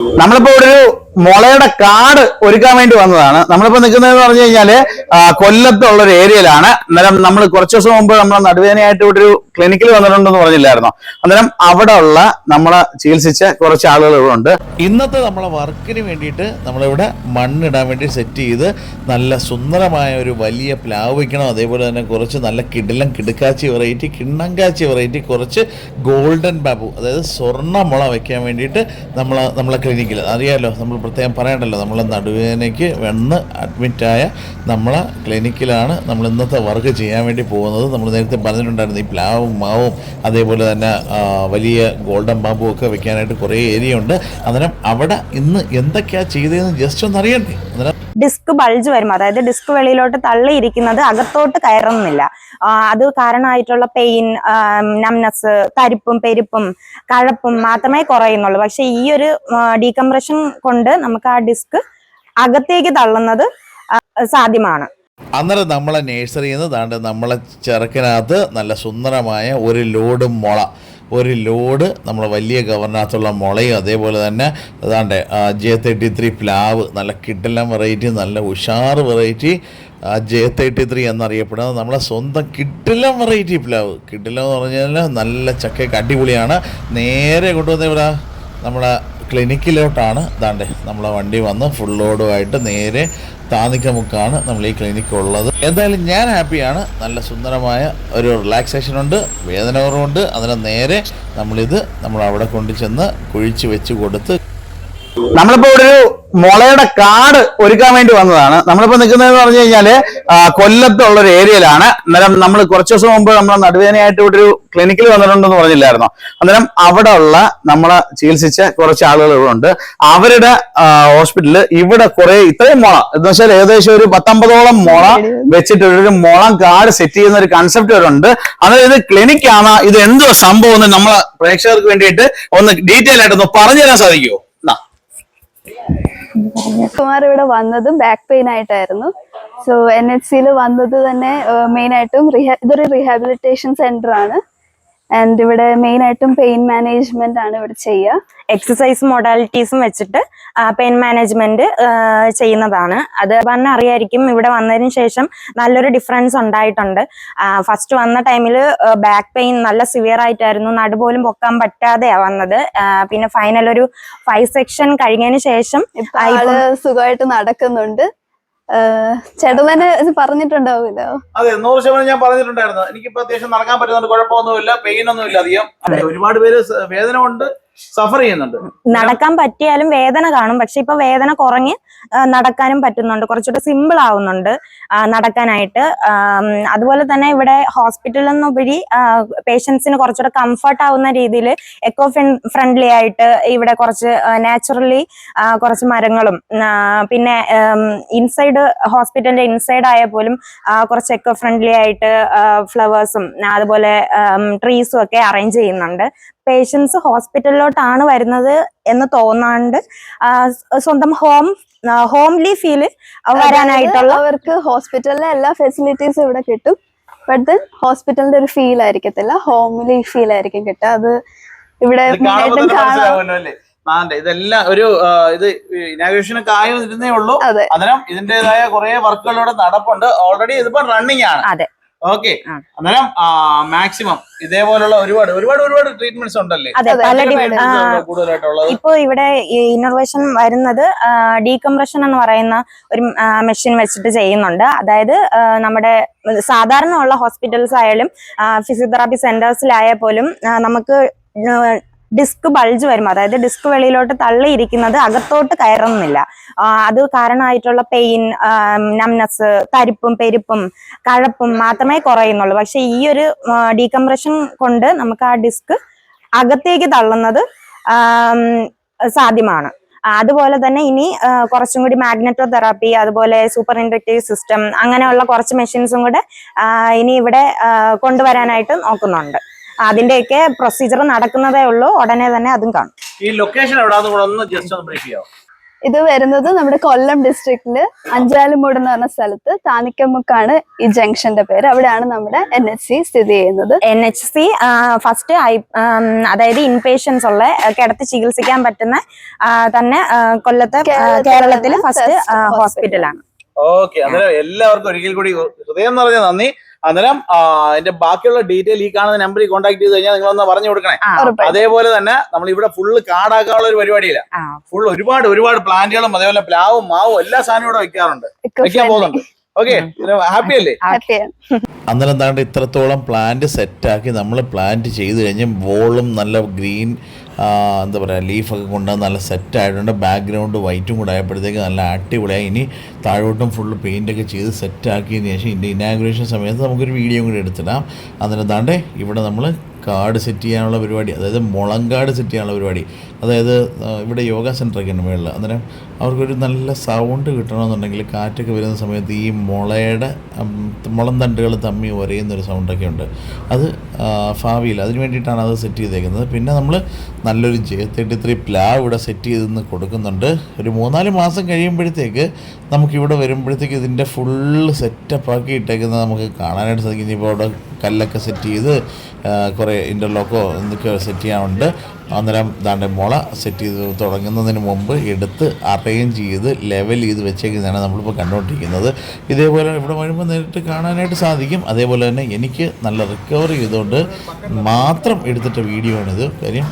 നമ്മളിപ്പോ ഒരു മുളയുടെ കാട് ഒരുക്കാൻ വേണ്ടി വന്നതാണ്. നമ്മളിപ്പോ നിൽക്കുന്നതെന്ന് പറഞ്ഞു കഴിഞ്ഞാൽ കൊല്ലത്തുള്ള ഒരു ഏരിയയിലാണ്. അന്നേരം നമ്മൾ കുറച്ച് ദിവസം മുമ്പ് നമ്മളെ നടുവേദനയായിട്ട് ഇവിടെ ഒരു ക്ലിനിക്കിൽ വന്നിട്ടുണ്ടെന്ന് പറഞ്ഞില്ലായിരുന്നോ? അന്നേരം അവിടെ ഉള്ള നമ്മളെ ചികിത്സിച്ച കുറച്ച് ആളുകൾ ഇവിടെ ഉണ്ട്. ഇന്നത്തെ നമ്മളെ വർക്കിന് വേണ്ടിയിട്ട് നമ്മളിവിടെ മണ്ണിടാൻ വേണ്ടി സെറ്റ് ചെയ്ത് നല്ല സുന്ദരമായ ഒരു വലിയ പ്ലാവ് വയ്ക്കണം അതേപോലെ തന്നെ കുറച്ച് നല്ല കിടിലം കിടുക്കാച്ചി വെറൈറ്റി കിണ്ണങ്കാച്ചി വെറൈറ്റി കുറച്ച് ഗോൾഡൻ ബാബു അതായത് സ്വർണ മുള വയ്ക്കാൻ വേണ്ടിയിട്ട് നമ്മൾ നമ്മളെ ക്ലിനിക്കിൽ അറിയാമല്ലോ നമ്മൾ പ്രത്യേകം പറയണ്ടല്ലോ നമ്മൾ നടുവേദനയ്ക്ക് വന്ന് അഡ്മിറ്റായ നമ്മളെ ക്ലിനിക്കിലാണ് നമ്മൾ ഇന്നത്തെ വർക്ക് ചെയ്യാൻ വേണ്ടി പോകുന്നത്. നമ്മൾ നേരത്തെ പറഞ്ഞിട്ടുണ്ടായിരുന്നു ഈ പ്ലാവും മാവും അതേപോലെ തന്നെ വലിയ ഗോൾഡൻ ബാമ്പും ഒക്കെ വെക്കാനായിട്ട് കുറേ ഏരിയ ഉണ്ട്. അന്നേരം അവിടെ ഇന്ന് എന്തൊക്കെയാണ് ചെയ്തതെന്ന് ജസ്റ്റ് ഒന്ന് അറിയണ്ടേ? അന്നേരം ഡിസ്ക് ബൾജ് വരും അതായത് ഡിസ്ക് വെളിയിലോട്ട് തള്ളിയിരിക്കുന്നത് അകത്തോട്ട് കയറുന്നില്ല. അത് കാരണമായിട്ടുള്ള പെയിൻ നംനസ് തരിപ്പും പെരുപ്പും കഴപ്പും മാത്രമേ കുറയുന്നുള്ളൂ. പക്ഷെ ഈ ഒരു ഡീകംപ്രഷൻ കൊണ്ട് നമുക്ക് ആ ഡിസ്ക് അകത്തേക്ക് തള്ളുന്നത് സാധ്യമാണ്. അന്നേരം നമ്മളെ നേഴ്സറിയിൽ നിന്ന് താണ്ട് നമ്മളെ ചെറുക്കിനകത്ത് നല്ല സുന്ദരമായ ഒരു ലോഡ് മുള. ഒരു ലോഡ് നമ്മൾ വലിയ ഗവർണകത്തുള്ള മുളയും അതേപോലെ തന്നെ അതാണ്ട് ജെ തേർട്ടി ത്രീ പ്ലാവ് നല്ല കിഡ്ഡെല്ലാം വെറൈറ്റി നല്ല ഉഷാർ വെറൈറ്റി ജെ തേർട്ടി ത്രീ എന്നറിയപ്പെടുന്നത് നമ്മളെ സ്വന്തം കിഡ്ഡെല്ലാം വെറൈറ്റി പ്ലാവ്. കിഡ്ഡെല്ലാം എന്ന് പറഞ്ഞാൽ നല്ല ചക്കയൊക്കെ അടിപൊളിയാണ്. നേരെ കൊണ്ടുവന്ന ഇവിടെ നമ്മളെ ക്ലിനിക്കിലോട്ടാണ് ദാണ്ടെ നമ്മളെ വണ്ടി വന്ന് ഫുൾ ലോഡുമായിട്ട് നേരെ താന്നിക്കമുക്കാണ് നമ്മൾ ഈ ക്ലിനിക്ക് ഉള്ളത് എന്തായാലും ഞാൻ ഹാപ്പിയാണ് നല്ല സുന്ദരമായ ഒരു റിലാക്സേഷൻ ഉണ്ട് വേദന കുറവുണ്ട്. അതിന് നേരെ നമ്മളിത് നമ്മൾ അവിടെ കൊണ്ടു ചെന്ന് കുഴിച്ച് വെച്ച് കൊടുത്ത് നമ്മളിപ്പോ ഇവിടെ ഒരു മുളയുടെ കാട് ഒരുക്കാൻ വേണ്ടി വന്നതാണ്. നമ്മളിപ്പോ നിൽക്കുന്നതെന്ന് പറഞ്ഞു കഴിഞ്ഞാൽ കൊല്ലത്തുള്ള ഒരു ഏരിയയിലാണ്. അന്നേരം നമ്മൾ കുറച്ച് ദിവസം മുമ്പ് നമ്മളെ നടുവേദനയായിട്ട് ഇവിടെ ഒരു ക്ലിനിക്കിൽ വന്നിട്ടുണ്ടെന്ന് പറഞ്ഞില്ലായിരുന്നോ? അന്നേരം അവിടെ ഉള്ള നമ്മളെ ചികിത്സിച്ച കുറച്ച് ആളുകൾ ഇവിടെ ഉണ്ട്. അവരുടെ ഹോസ്പിറ്റലിൽ ഇവിടെ കുറെ ഇത്രയും മുള എന്ന് വെച്ചാൽ ഏകദേശം ഒരു പത്തൊമ്പതോളം മുള വെച്ചിട്ട് ഒരു മുളം കാട് സെറ്റ് ചെയ്യുന്ന ഒരു കൺസെപ്റ്റ് ഇവിടെ ഉണ്ട് അന്നേരം ഇത് ക്ലിനിക്കാണ് ഇത് എന്തോ സംഭവം എന്ന് നമ്മളെ പ്രേക്ഷകർക്ക് വേണ്ടിയിട്ട് ഒന്ന് ഡീറ്റെയിൽ ആയിട്ട് ഒന്ന് പറഞ്ഞു തരാൻ സാധിക്കുമോ കുമാർ ഇവിടെ വന്നത് ബാക്ക് പെയിൻ ആയിട്ടായിരുന്നു. സോ എൻ എച്ച് സിയിൽ വന്നത് തന്നെ മെയിൻ ആയിട്ടും ഇതൊരു റീഹാബിലിറ്റേഷൻ സെന്റർ ആണ്. ആൻഡ് ഇവിടെ മെയിൻ ആയിട്ടും പെയിൻ മാനേജ്മെന്റ് ആണ് ഇവിടെ ചെയ്യുക. എക്സസൈസ് മോഡാലിറ്റീസും വെച്ചിട്ട് പെയിൻ മാനേജ്മെന്റ് ചെയ്യുന്നതാണ്. അത് പറഞ്ഞ അറിയായിരിക്കും ഇവിടെ വന്നതിന് ശേഷം നല്ലൊരു ഡിഫറൻസ് ഉണ്ടായിട്ടുണ്ട്. ഫസ്റ്റ് വന്ന ടൈമിൽ ബാക്ക് പെയിൻ നല്ല സിവിയർ ആയിട്ടായിരുന്നു. നടുപോലും പൊക്കാൻ പറ്റാതെയാ വന്നത്. പിന്നെ ഫൈനൽ ഒരു ഫൈവ് സെക്ഷൻ കഴിഞ്ഞതിന് ശേഷം സുഖമായിട്ട് നടക്കുന്നുണ്ട്. ചേട്ടൻ തന്നെ ഇത് അതെ നൂറ് ശതമാനം ഞാൻ പറഞ്ഞിട്ടുണ്ടായിരുന്നു. എനിക്കിപ്പോ അത്യാവശ്യം നടക്കാൻ പറ്റുന്നുണ്ട് കുഴപ്പമൊന്നുമില്ല പെയിൻ ഒന്നും ഇല്ല അധികം ഒരുപാട് പേര് വേദന കൊണ്ട് സഫർ ചെയ്യുന്നുണ്ട്. നടക്കാൻ പറ്റിയാലും വേദന കാണും. പക്ഷെ ഇപ്പൊ വേദന കുറഞ്ഞ് നടക്കാനും പറ്റുന്നുണ്ട്. കുറച്ചുകൂടെ സിമ്പിൾ ആവുന്നുണ്ട് നടക്കാനായിട്ട്. അതുപോലെ തന്നെ ഇവിടെ ഹോസ്പിറ്റലിൽ നിന്നുപരി പേഷ്യൻസിന് കുറച്ചുകൂടെ കംഫർട്ട് ആവുന്ന രീതിയിൽ എക്കോ ഫ്രണ്ട്ലി ആയിട്ട് ഇവിടെ കുറച്ച് നാച്ചുറലി കുറച്ച് മരങ്ങളും പിന്നെ ഇൻസൈഡ് ഹോസ്പിറ്റലിന്റെ ഇൻസൈഡ് ആയ പോലും കുറച്ച് എക്കോ ഫ്രണ്ട്ലി ആയിട്ട് ഫ്ലവേഴ്സും അതുപോലെ ട്രീസും ഒക്കെ അറേഞ്ച് ചെയ്യുന്നുണ്ട്. പേഷ്യൻസ് ഹോസ്പിറ്റലിലോട്ടാണ് വരുന്നത് എന്ന് തോന്നാണ്ട് സ്വന്തം ഹോം ഹോംലി ഫീൽ വരാനായിട്ടുള്ള അവർക്ക് ഹോസ്പിറ്റലിലെ എല്ലാ ഫെസിലിറ്റീസും ഇവിടെ കിട്ടും. ബട്ട് ദെൻ ഹോസ്പിറ്റലിന്റെ ഒരു ഫീൽ ആയിരിക്കത്തില്ല. ഹോംലി ഫീൽ ആയിരിക്കും കിട്ടുക. അത് ഇവിടെ ഇതെല്ലാം ഒരു ഇത് ഇനാഗ്രേഷനൊക്കെ ആയി വരുന്നേ ഉള്ളൂ. അന്നേരം ഇതിന്റേതായ കുറെ വർക്കുകൾ ഇവിടെ നടപ്പുണ്ട്. ഓൾറെഡി ഇതിപ്പോ റണ്ണിങ് ആണ്. അതെ. ഓക്കെ. അന്നേരം മാക്സിമം ഇതേപോലുള്ള ഒരുപാട് ഒരുപാട് ഒരുപാട് ട്രീറ്റ്മെന്റ്സ് ഉണ്ടല്ലേ? കൂടുതലായിട്ടുള്ളത്? ഇപ്പൊ ഇവിടെ ഇന്നർവേഷൻ വരുന്നത് ഡീകംപ്രഷൻ എന്ന് പറയുന്ന ഒരു മെഷീൻ വെച്ചിട്ട് ചെയ്യുന്നുണ്ട്. അതായത് നമ്മുടെ സാധാരണ ഉള്ള ഹോസ്പിറ്റൽസ് ആയാലും ഫിസിയോതെറാപ്പി സെന്റേഴ്സിലായാൽ പോലും നമുക്ക് ഡിസ്ക് ബൾജ് വരും അതായത് ഡിസ്ക് വെളിയിലോട്ട് തള്ളിയിരിക്കുന്നത് അകത്തോട്ട് കയറുന്നില്ല. അത് കാരണമായിട്ടുള്ള പെയിൻ നംനസ് തരിപ്പും പെരുപ്പും കഴപ്പും മാത്രമേ കുറയുന്നുള്ളൂ. പക്ഷെ ഈ ഒരു ഡീകംപ്രഷൻ കൊണ്ട് നമുക്ക് ആ ഡിസ്ക് അകത്തേക്ക് തള്ളുന്നത് സാധ്യമാണ്. അതുപോലെ തന്നെ ഇനി കുറച്ചും കൂടി മാഗ്നറ്റോ തെറാപ്പി അതുപോലെ സൂപ്പർ ഇൻഡക്റ്റീവ് സിസ്റ്റം അങ്ങനെയുള്ള കുറച്ച് മെഷീൻസും കൂടെ ഇനി ഇവിടെ കൊണ്ടുവരാനായിട്ട് നോക്കുന്നുണ്ട്. അതിന്റെയൊക്കെ പ്രൊസീജിയർ നടക്കുന്നതേ ഉള്ളൂ. ഉടനെ തന്നെ അതും കാണും. ഈ ലൊക്കേഷൻ എവിടാന്ന് കൂടെ ഒന്ന് ജസ്റ്റ് ഒന്ന് ബ്രീഫ് ചെയ്യാം ഇത് വരുന്നത് നമ്മുടെ കൊല്ലം ഡിസ്ട്രിക്റ്റിൽ അഞ്ചാലുമൂട് എന്ന് പറഞ്ഞ സ്ഥലത്ത് താനിക്കമുക്കാണ് ഈ ജംഗ്ഷന്റെ പേര്. അവിടെയാണ് നമ്മുടെ എൻ എച്ച് സി സ്ഥിതി ചെയ്യുന്നത്. എൻ എച്ച് സി ഫസ്റ്റ് അതായത് ഇൻപേഷ്യൻസ് ഉള്ള കിടത്തി ചികിത്സിക്കാൻ പറ്റുന്ന തന്നെ കൊല്ലത്തെ കേരളത്തിലെ കേരളത്തിലെ ഫസ്റ്റ് ഹോസ്പിറ്റലാണ് ഓക്കെ അതെ എല്ലാവർക്കും ഒരിക്കൽ കൂടി ഹൃദയം നിറഞ്ഞ നന്ദി. അന്നേരം എന്റെ അതിന്റെ ബാക്കിയുള്ള ഡീറ്റെയിൽ ഈ കാണുന്ന നമ്പറിൽ കോൺടാക്ട് ചെയ്ത് കഴിഞ്ഞാൽ നിങ്ങൾ നിങ്ങളൊന്ന് പറഞ്ഞു കൊടുക്കണേ. അതേപോലെ തന്നെ നമ്മൾ ഇവിടെ ഫുള്ള് കാടാക്കാനുള്ള ഒരു പരിപാടിയില്ല. ഫുൾ ഒരുപാട് ഒരുപാട് പ്ലാന്റുകളും അതേപോലെ പ്ലാവും മാവും എല്ലാ സാധനവും ഇവിടെ വെക്കാറുണ്ട്. വെക്കാൻ. പോകുന്നുണ്ട്. ഓക്കെ ഹാപ്പി അല്ലേ? ഹാപ്പിയാണ് അന്നേരം താണ്ട് ഇത്രത്തോളം പ്ലാന്റ് സെറ്റാക്കി നമ്മൾ പ്ലാന്റ് ചെയ്ത് കഴിഞ്ഞ് വോളും നല്ല ഗ്രീൻ എന്താ പറയുക ലീഫൊക്കെ കൊണ്ട് നല്ല സെറ്റായിട്ടുണ്ട് ബാക്ക്ഗ്രൗണ്ട് വൈറ്റും കൂടെ ആയപ്പോഴത്തേക്ക് നല്ല അടിപൊളിയായി. ഇനി താഴോട്ടും ഫുള്ള് പെയിന്റൊക്കെ ചെയ്ത് സെറ്റാക്കിയതിന് ശേഷം ഇതിന്റെ ഇനാഗുറേഷൻ സമയത്ത് നമുക്കൊരു വീഡിയോ കൂടി എടുത്തിടാം. അതിനെന്താണ്ട് ഇവിടെ നമ്മൾ കാർഡ് സെറ്റ് ചെയ്യാനുള്ള പരിപാടി അതായത് മുളങ്കാട് സെറ്റ് ചെയ്യാനുള്ള പരിപാടി അതായത് ഇവിടെ യോഗ സെന്ററൊക്കെ ഉണ്ട് മുകളിൽ അന്നേരം അവർക്കൊരു നല്ല സൗണ്ട് കിട്ടണമെന്നുണ്ടെങ്കിൽ കാറ്റൊക്കെ വരുന്ന സമയത്ത് ഈ മുളയുടെ മുളം തണ്ടുകൾ തമ്മി ഒരയുന്ന ഒരു സൗണ്ടൊക്കെ ഉണ്ട്. അത് ഭാവിയിൽ അതിന് വേണ്ടിയിട്ടാണ് അത് സെറ്റ് ചെയ്തേക്കുന്നത്. പിന്നെ നമ്മൾ നല്ലൊരു ജെ തേർട്ടി ത്രീ പ്ലാവ് ഇവിടെ സെറ്റ് ചെയ്തെന്ന് കൊടുക്കുന്നുണ്ട്. ഒരു മൂന്നാൽ മാസം കഴിയുമ്പോഴത്തേക്ക് നമുക്കിവിടെ വരുമ്പോഴത്തേക്ക് ഇതിന്റെ ഫുള്ള് സെറ്റപ്പ് ആക്കി ഇട്ടേക്കുന്നത് നമുക്ക് കാണാനായിട്ട് സാധിക്കും. ഇനിയിപ്പോൾ അവിടെ കല്ലൊക്കെ സെറ്റ് ചെയ്ത് കുറേ ഇന്റർലോക്കോ എന്തൊക്കെ സെറ്റ് ചെയ്യാനുണ്ട്. അന്നേരം ദാണ്ടെ മുള സെറ്റ് ചെയ്ത് തുടങ്ങുന്നതിന് മുമ്പ് എടുത്ത് അറേഞ്ച് ചെയ്ത് ലെവൽ ചെയ്ത് വെച്ചേക്കുന്നതാണ് നമ്മളിപ്പോൾ കണ്ടുകൊണ്ടിരിക്കുന്നത് ഇതേപോലെ ഇവിടെ വരുമ്പോൾ നേരിട്ട് കാണാനായിട്ട് സാധിക്കും. അതേപോലെ തന്നെ എനിക്ക് നല്ല റിക്കവർ ചെയ്തുകൊണ്ട് മാത്രം എടുത്തിട്ട വീഡിയോ ആണിത്. കാര്യം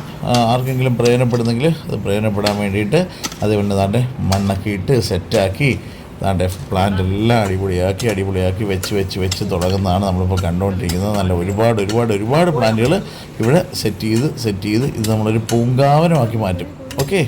ആർക്കെങ്കിലും പ്രയോജനപ്പെടുന്നെങ്കിൽ അത് പ്രയോജനപ്പെടാൻ വേണ്ടിയിട്ട് അതേപോലെ ദാണ്ടെ മണ്ണൊക്കെ ഇട്ട് സെറ്റാക്കി ദാണ്ടെ പ്ലാന്റ് എല്ലാം അടിപൊളിയാക്കി അടിപൊളിയാക്കി വെച്ച് വെച്ച് വെച്ച് തുടങ്ങുന്നതാണ് നമ്മളിപ്പോൾ കണ്ടുകൊണ്ടിരിക്കുന്നത് നല്ല ഒരുപാട് ഒരുപാട് ഒരുപാട് പ്ലാന്റുകൾ ഇവിടെ സെറ്റ് ചെയ്ത് സെറ്റ് ചെയ്ത് ഇത് നമ്മളൊരു പൂങ്കാവനമാക്കി മാറ്റും. ഓക്കെ